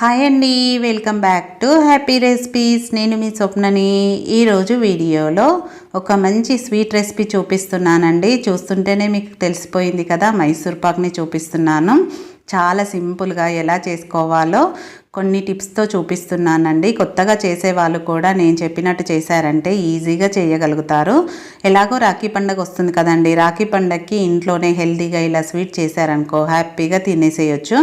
Hi అండి welcome back to happy recipes. నేను మీ స్వప్నని. ఈరోజు వీడియోలో ఒక మంచి స్వీట్ రెసిపీ చూపిస్తున్నానండి. చూస్తుంటేనే మీకు తెలిసిపోయింది కదా మైసూర్ పాక్ని చూపిస్తున్నాను. చాలా సింపుల్గా ఎలా చేసుకోవాలో కొన్ని టిప్స్తో చూపిస్తున్నానండి. కొత్తగా చేసే వాళ్ళు కూడా నేను చెప్పినట్టు చేశారంటే ఈజీగా చేయగలుగుతారు. ఎలాగో రాఖీ పండగ వస్తుంది కదండి. రాఖీ పండగకి ఇంట్లోనే హెల్తీగా ఇలా స్వీట్ చేశారనుకో హ్యాపీగా తినేసేయచ్చు.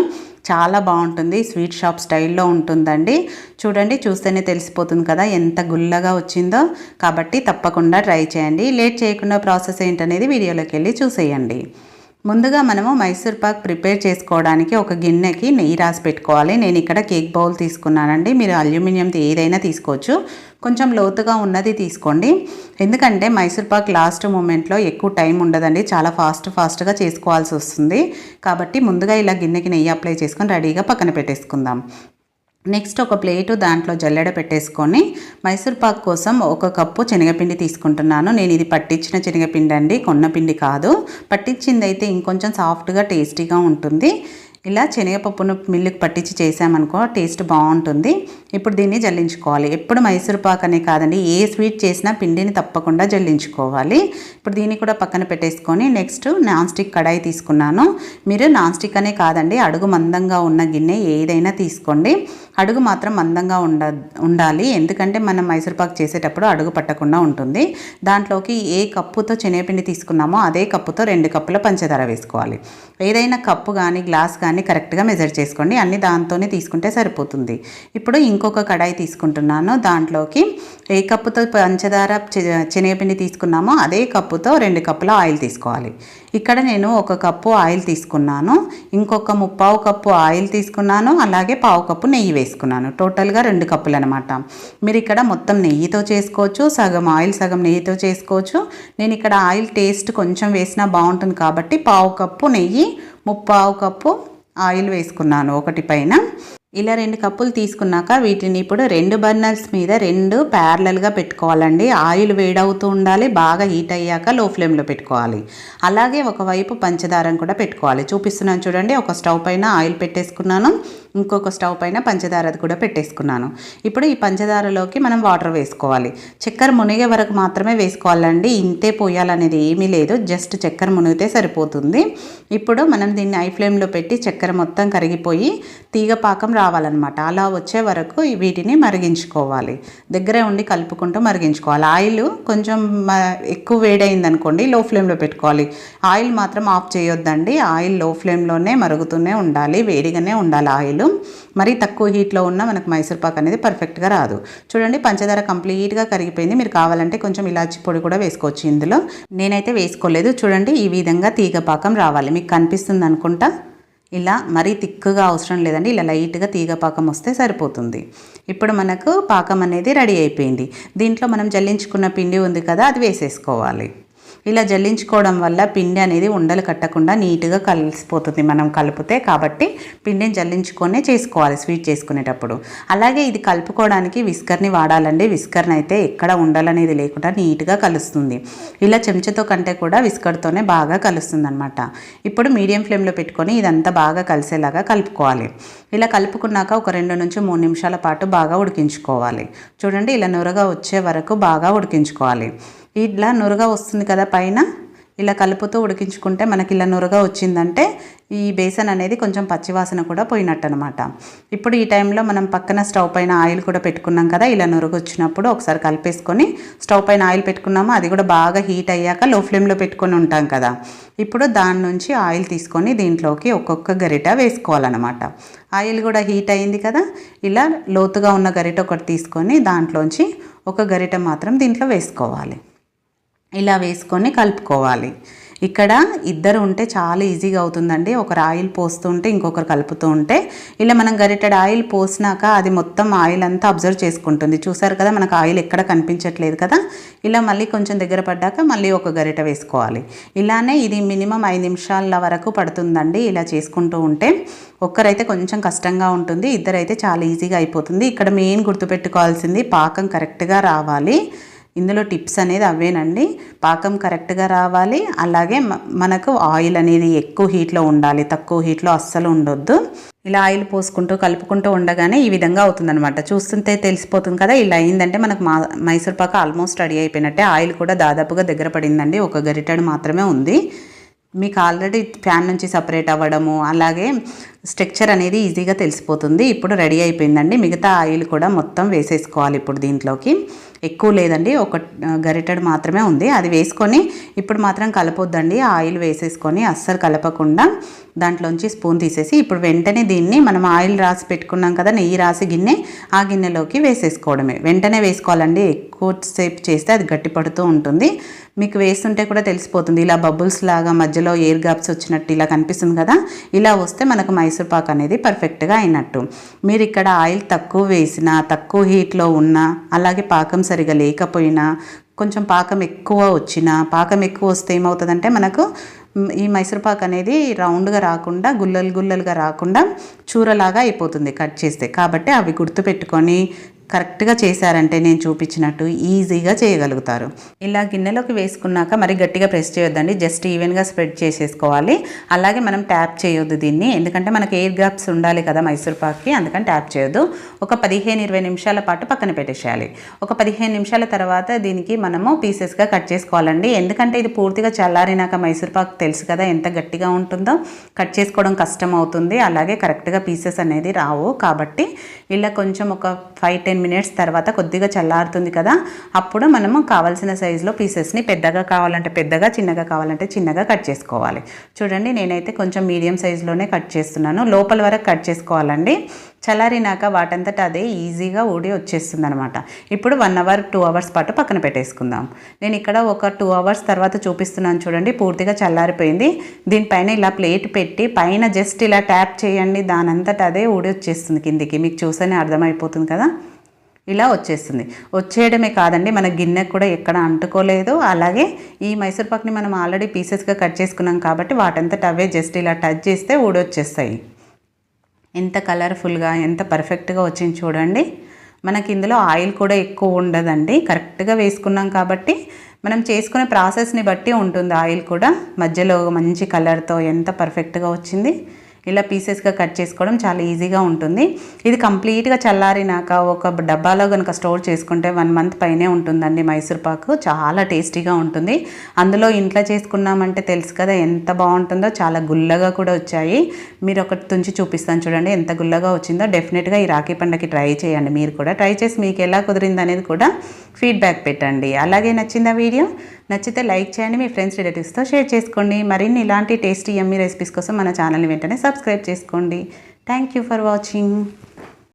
చాలా బాగుంటుంది. స్వీట్ షాప్ స్టైల్లో ఉంటుందండి. చూడండి చూస్తేనే తెలిసిపోతుంది కదా ఎంత గుల్లగా వచ్చిందో. కాబట్టి తప్పకుండా ట్రై చేయండి. లేట్ చేయకుండా ప్రాసెస్ ఏంటనేది వీడియోలోకి వెళ్ళి చూసేయండి. ముందుగా మనము మైసూర్ పాక్ ప్రిపేర్ చేసుకోవడానికి ఒక గిన్నెకి నెయ్యి రాసి పెట్టుకోవాలి. నేను ఇక్కడ కేక్ బౌల్ తీసుకున్నానండి. మీరు అల్యూమినియంది ఏదైనా తీసుకోవచ్చు. కొంచెం లోతుగా ఉన్నది తీసుకోండి. ఎందుకంటే మైసూర్ పాక్ లాస్ట్ మూమెంట్లో ఎక్కువ టైం ఉండదండి. చాలా ఫాస్ట్ ఫాస్ట్గా చేసుకోవాల్సి వస్తుంది. కాబట్టి ముందుగా ఇలా గిన్నెకి నెయ్యి అప్లై చేసుకొని రెడీగా పక్కన పెట్టేసుకుందాం. నెక్స్ట్ ఒక ప్లేటు దాంట్లో జల్లెడ పెట్టేసుకొని మైసూర్ పాక్ కోసం ఒక కప్పు శనగపిండి తీసుకుంటున్నాను. నేను ఇది పట్టించిన శనగపిండి అండి కొన్న పిండి కాదు. పట్టించింది అయితే ఇంకొంచెం సాఫ్ట్గా టేస్టీగా ఉంటుంది. ఇలా శనగపప్పును మిల్లుకి పట్టించి చేసామనుకో టేస్ట్ బాగుంటుంది. ఇప్పుడు దీన్ని జల్లించుకోవాలి. ఎప్పుడు మైసూర్ పాక్ అనే కాదండి ఏ స్వీట్ చేసినా పిండిని తప్పకుండా జల్లించుకోవాలి. ఇప్పుడు దీన్ని కూడా పక్కన పెట్టేసుకొని నెక్స్ట్ నాన్ స్టిక్ కడాయి తీసుకున్నాను. మీరు నాన్ స్టిక్ అనే కాదండి అడుగు మందంగా ఉన్న గిన్నె ఏదైనా తీసుకోండి. అడుగు మాత్రం మందంగా ఉండ ఉండాలి. ఎందుకంటే మనం మైసూర్ పాక్ చేసేటప్పుడు అడుగు పట్టకుండా ఉంటుంది. దాంట్లోకి ఏ కప్పుతో శనగపిండి తీసుకున్నామో అదే కప్పుతో రెండు కప్పుల పంచదార వేసుకోవాలి. ఏదైనా కప్పు కానీ గ్లాస్ కానీ దాన్ని కరెక్ట్గా మెజర్ చేసుకోండి. అన్ని దాంతోనే తీసుకుంటే సరిపోతుంది. ఇప్పుడు ఇంకొక కడాయి తీసుకుంటున్నాను. దాంట్లోకి ఏ కప్పుతో పంచదార శనగపిండి తీసుకున్నామో అదే కప్పుతో రెండు కప్పుల ఆయిల్ తీసుకోవాలి. ఇక్కడ నేను ఒక కప్పు ఆయిల్ తీసుకున్నాను. ఇంకొక ముప్పావు కప్పు ఆయిల్ తీసుకున్నాను. అలాగే పావు కప్పు నెయ్యి వేసుకున్నాను. టోటల్గా రెండు కప్పులు అనమాట మీరు ఇక్కడ మొత్తం నెయ్యితో చేసుకోవచ్చు. సగం ఆయిల్ సగం నెయ్యితో చేసుకోవచ్చు. నేను ఇక్కడ ఆయిల్ టేస్ట్ కొంచెం వేసినా బాగుంటుంది కాబట్టి పావు కప్పు నెయ్యి ముప్పావు కప్పు ఆయిల్ వేసుకున్నాను ఒకటి పైన. ఇలా రెండు కప్పులు తీసుకున్నాక వీటిని ఇప్పుడు రెండు బర్నర్స్ మీద రెండు ప్యారలల్గా పెట్టుకోవాలండి. ఆయిల్ వేడవుతూ ఉండాలి బాగా హీట్ అయ్యాక లో ఫ్లేమ్లో పెట్టుకోవాలి. అలాగే ఒకవైపు పంచదారం కూడా పెట్టుకోవాలి. చూపిస్తున్నాను చూడండి ఒక స్టవ్ పైన ఆయిల్ పెట్టేసుకున్నాను. ఇంకొక స్టవ్ పైన పంచదారది కూడా పెట్టేసుకున్నాను. ఇప్పుడు ఈ పంచదారలోకి మనం వాటర్ వేసుకోవాలి. చక్కెర మునిగే వరకు మాత్రమే వేసుకోవాలండి. ఇంతే పోయాలనేది ఏమీ లేదు. జస్ట్ చక్కెర మునిగితే సరిపోతుంది. ఇప్పుడు మనం దీన్ని ఐ ఫ్లేమ్లో పెట్టి చక్కెర మొత్తం కరిగిపోయి తీగ పాకం రావాలన్నమాట. అలా వచ్చే వరకు వీటిని మరిగించుకోవాలి. దగ్గరే ఉండి కలుపుకుంటూ మరిగించుకోవాలి. ఆయిల్ కొంచెం ఎక్కువ వేడైంది అనుకోండి లో ఫ్లేమ్లో పెట్టుకోవాలి. ఆయిల్ మాత్రం ఆఫ్ చేయొద్దండి. ఆయిల్లో ఫ్లేమ్లోనే మరుగుతూనే ఉండాలి. వేడిగానే ఉండాలి ఆయిల్. మరీ తక్కువ హీట్లో ఉన్న మనకు మైసూర్ పాక్ అనేది పర్ఫెక్ట్గా రాదు. చూడండి పంచదార కంప్లీట్గా కరిగిపోయింది. మీరు కావాలంటే కొంచెం ఇలాచి పొడి కూడా వేసుకోవచ్చు ఇందులో. నేనైతే వేసుకోలేదు. చూడండి ఈ విధంగా తీగ పాకం రావాలి. మీకు కనిపిస్తుంది అనుకుంటా? ఇలా మరీ తిక్కుగా అవసరం లేదండి. ఇలా లైట్గా తీగ పాకం వస్తే సరిపోతుంది. ఇప్పుడు మనకు పాకం అనేది రెడీ అయిపోయింది. దీంట్లో మనం జల్లించుకున్న పిండి ఉంది కదా అది వేసేసుకోవాలి. ఇలా జల్లించుకోవడం వల్ల పిండి అనేది ఉండలు కట్టకుండా నీట్గా కలిసిపోతుంది మనం కలిపితే. కాబట్టి పిండిని జల్లించుకొనే చేసుకోవాలి స్వీట్ చేసుకునేటప్పుడు. అలాగే ఇది కలుపుకోవడానికి విస్కర్ని వాడాలండి. విస్కర్ని అయితే ఎక్కడ ఉండలనేది లేకుండా నీట్గా కలుస్తుంది. ఇలా చెంచాతో కంటే కూడా విస్కర్తోనే బాగా కలుస్తుంది అనమాట ఇప్పుడు మీడియం ఫ్లేమ్లో పెట్టుకొని ఇదంతా బాగా కలిసేలాగా కలుపుకోవాలి. ఇలా కలుపుకున్నాక ఒక రెండు నుంచి మూడు నిమిషాల పాటు బాగా ఉడికించుకోవాలి. చూడండి ఇలా నురగా వచ్చే వరకు బాగా ఉడికించుకోవాలి. ఇట్లా నురగ వస్తుంది కదా పైన ఇలా కలుపుతూ ఉడికించుకుంటే మనకి ఇలా నురగ వచ్చిందంటే ఈ బేసన్ అనేది కొంచెం పచ్చివాసన కూడా పోయినట్టు అనమాట ఇప్పుడు ఈ టైంలో మనం పక్కన స్టవ్ పైన ఆయిల్ కూడా పెట్టుకున్నాం కదా ఇలా నురగ వచ్చినప్పుడు ఒకసారి కలిపేసుకొని స్టవ్ పైన ఆయిల్ పెట్టుకున్నాము అది కూడా బాగా హీట్ అయ్యాక లో ఫ్లేమ్లో పెట్టుకొని ఉంటాం కదా. ఇప్పుడు దాని నుంచి ఆయిల్ తీసుకొని దీంట్లోకి ఒక్కొక్క గరిట వేసుకోవాలన్నమాట. ఆయిల్ కూడా హీట్ అయింది కదా ఇలా లోతుగా ఉన్న గరిట ఒకటి తీసుకొని దాంట్లోంచి ఒక గరిట మాత్రం దీంట్లో వేసుకోవాలి. ఇలా వేసుకొని కలుపుకోవాలి. ఇక్కడ ఇద్దరు ఉంటే చాలా ఈజీగా అవుతుందండి. ఒకరు ఆయిల్ పోస్తుంటే ఇంకొకరు కలుపుతూ ఉంటే. ఇలా మనం గరిటెడ్ ఆయిల్ పోసినాక అది మొత్తం ఆయిల్ అంతా అబ్జర్వ్ చేసుకుంటుంది. చూసారు కదా మనకు ఆయిల్ ఎక్కడ కనిపించట్లేదు కదా? ఇలా మళ్ళీ కొంచెం దగ్గర పడ్డాక మళ్ళీ ఒక గరిట వేసుకోవాలి. ఇలానే ఇది మినిమం ఐదు నిమిషాల వరకు పడుతుందండి ఇలా చేసుకుంటూ ఉంటే. ఒక్కరైతే కొంచెం కష్టంగా ఉంటుంది. ఇద్దరైతే చాలా ఈజీగా అయిపోతుంది. ఇక్కడ మెయిన్ గుర్తుపెట్టుకోవాల్సింది పాకం కరెక్ట్గా రావాలి. ఇందులో టిప్స్ అనేది అవేనండి. పాకం కరెక్ట్గా రావాలి. అలాగే మనకు ఆయిల్ అనేది ఎక్కువ హీట్లో ఉండాలి. తక్కువ హీట్లో అస్సలు ఉండొద్దు. ఇలా ఆయిల్ పోసుకుంటూ కలుపుకుంటూ ఉండగానే ఈ విధంగా అవుతుందన్నమాట. చూస్తుంటే తెలిసిపోతుంది కదా ఇలా అయిందంటే మనకు మా మైసూర్ పాక ఆల్మోస్ట్ రెడీ అయిపోయినట్టే. ఆయిల్ కూడా దాదాపుగా దగ్గర పడిందండి. ఒక గరిటెడు మాత్రమే ఉంది. మీకు ఆల్రెడీ ఫ్యాన్ నుంచి సపరేట్ అవ్వడము అలాగే స్ట్రక్చర్ అనేది ఈజీగా తెలిసిపోతుంది. ఇప్పుడు రెడీ అయిపోయిందండి. మిగతా ఆయిల్ కూడా మొత్తం వేసేసుకోవాలి ఇప్పుడు దీంట్లోకి. ఎక్కువ లేదండి. ఒక గరిటెడు మాత్రమే ఉంది. అది వేసుకొని ఇప్పుడు మాత్రం కలపొద్దండి. ఆయిల్ వేసేసుకొని అస్సలు కలపకుండా దాంట్లోంచి స్పూన్ తీసేసి ఇప్పుడు వెంటనే దీన్ని మనం ఆయిల్ రాసి పెట్టుకున్నాం కదా నెయ్యి రాసి గిన్నె ఆ గిన్నెలోకి వేసేసుకోవడమే. వెంటనే వేసుకోవాలండి. ఎక్కువ సేపు చేస్తే అది గట్టి పడుతూ ఉంటుంది. మీకు వేస్తుంటే కూడా తెలిసిపోతుంది. ఇలా బబుల్స్ లాగా మధ్యలో ఎయిర్ గ్యాప్స్ వచ్చినట్టు ఇలా కనిపిస్తుంది కదా ఇలా వస్తే మనకు మైసూర్ పాక్ అనేది పర్ఫెక్ట్గా అయినట్టు. మీరు ఇక్కడ ఆయిల్ తక్కువ వేసినా తక్కువ హీట్లో ఉన్నా అలాగే పాకం సరిగా లేకపోయినా కొంచెం పాకం ఎక్కువ వచ్చినా పాకం ఎక్కువ వస్తే ఏమవుతుందంటే మనకు ఈ మైసూర్ పాక్ అనేది రౌండ్గా రాకుండా గుల్లలు గుల్లలుగా రాకుండా చూరలాగా అయిపోతుంది కట్ చేస్తే. కాబట్టి అవి గుర్తుపెట్టుకొని కరెక్ట్గా చేశారంటే నేను చూపించినట్టు ఈజీగా చేయగలుగుతారు. ఇలా గిన్నెలోకి వేసుకున్నాక మరి గట్టిగా ప్రెస్ చేయొద్దండి. జస్ట్ ఈవెన్గా స్ప్రెడ్ చేసేసుకోవాలి. అలాగే మనం ట్యాప్ చేయొద్దు దీన్ని. ఎందుకంటే మనకి ఎయిర్ గ్యాప్స్ ఉండాలి కదా మైసూర్ పాక్కి అందుకని ట్యాప్ చేయొద్దు. ఒక పదిహేను ఇరవై నిమిషాల పాటు పక్కన పెట్టేసేయాలి. ఒక పదిహేను నిమిషాల తర్వాత దీనికి మనము పీసెస్గా కట్ చేసుకోవాలండి. ఎందుకంటే ఇది పూర్తిగా చల్లారినాక మైసూర్ పాక్ తెలుసు కదా ఎంత గట్టిగా ఉంటుందో. కట్ చేసుకోవడం కష్టం అవుతుంది. అలాగే కరెక్ట్గా పీసెస్ అనేది రావు. కాబట్టి ఇలా కొంచెం ఒక ఫైవ్ టెన్ మినిట్స్ తర్వాత కొద్దిగా చల్లారుతుంది కదా అప్పుడు మనము కావాల్సిన సైజులో పీసెస్ని పెద్దగా కావాలంటే పెద్దగా చిన్నగా కావాలంటే చిన్నగా కట్ చేసుకోవాలి. చూడండి నేనైతే కొంచెం మీడియం సైజులోనే కట్ చేస్తున్నాను. లోపల వరకు కట్ చేసుకోవాలండి. చల్లారినాక వాటంతట అదే ఈజీగా ఊడి వచ్చేస్తుంది అనమాట ఇప్పుడు వన్ అవర్ టూ అవర్స్ పాటు పక్కన పెట్టేసుకుందాం. నేను ఇక్కడ ఒక టూ అవర్స్ తర్వాత చూపిస్తున్నాను చూడండి పూర్తిగా చల్లారిపోయింది. దీనిపైన ఇలా ప్లేట్ పెట్టి పైన జస్ట్ ఇలా ట్యాప్ చేయండి దానంతట అదే ఊడి వచ్చేస్తుంది కిందికి. మీకు చూస్తేనే అర్థమైపోతుంది కదా? ఇలా వచ్చేస్తుంది. వచ్చేయడమే కాదండి మన గిన్నె కూడా ఎక్కడ అంటుకోలేదు. అలాగే ఈ మైసూర్ పాక్ని మనం ఆల్రెడీ పీసెస్గా కట్ చేసుకున్నాం కాబట్టి వాటంతట అవే జస్ట్ ఇలా టచ్ చేస్తే ఊడొచ్చేస్తాయి. ఎంత కలర్ఫుల్గా ఎంత పర్ఫెక్ట్గా వచ్చింది చూడండి. మనకి ఇందులో ఆయిల్ కూడా ఎక్కువ ఉండదండి. కరెక్ట్గా వేసుకున్నాం కాబట్టి మనం చేసుకునే ప్రాసెస్ని బట్టి ఉంటుంది ఆయిల్ కూడా. మధ్యలో మంచి కలర్తో ఎంత పర్ఫెక్ట్గా వచ్చింది. ఇలా పీసెస్గా కట్ చేసుకోవడం చాలా ఈజీగా ఉంటుంది. ఇది కంప్లీట్గా చల్లారినాక ఒక డబ్బాలో కనుక స్టోర్ చేసుకుంటే వన్ మంత్ పైనే ఉంటుందండి మైసూర్ పాకు. చాలా టేస్టీగా ఉంటుంది. అందులో ఇంట్లో చేసుకున్నామంటే తెలుసు కదా ఎంత బాగుంటుందో చాలా గుల్లగా కూడా వచ్చాయి. మీరు ఒకటి తుంచి చూపిస్తాను చూడండి ఎంత గుల్లగా వచ్చిందో. డెఫినెట్గా ఈ రాఖీ పండగకి ట్రై చేయండి మీరు కూడా. ట్రై చేసి మీకు ఎలా కుదిరింది అనేది కూడా ఫీడ్బ్యాక్ పెట్టండి. అలాగే నచ్చిందా వీడియో? నచ్చితే లైక్ చేయండి మీ ఫ్రెండ్స్ రిలేటివ్స్తో షేర్ చేసుకోండి. మరిన్ని ఇలాంటి టేస్టీ ఎమ్మీ రెసిపీస్ కోసం మన ఛానల్ని వెంటనే సబ్స్క్రైబ్ చేసుకోండి. Thank you for watching.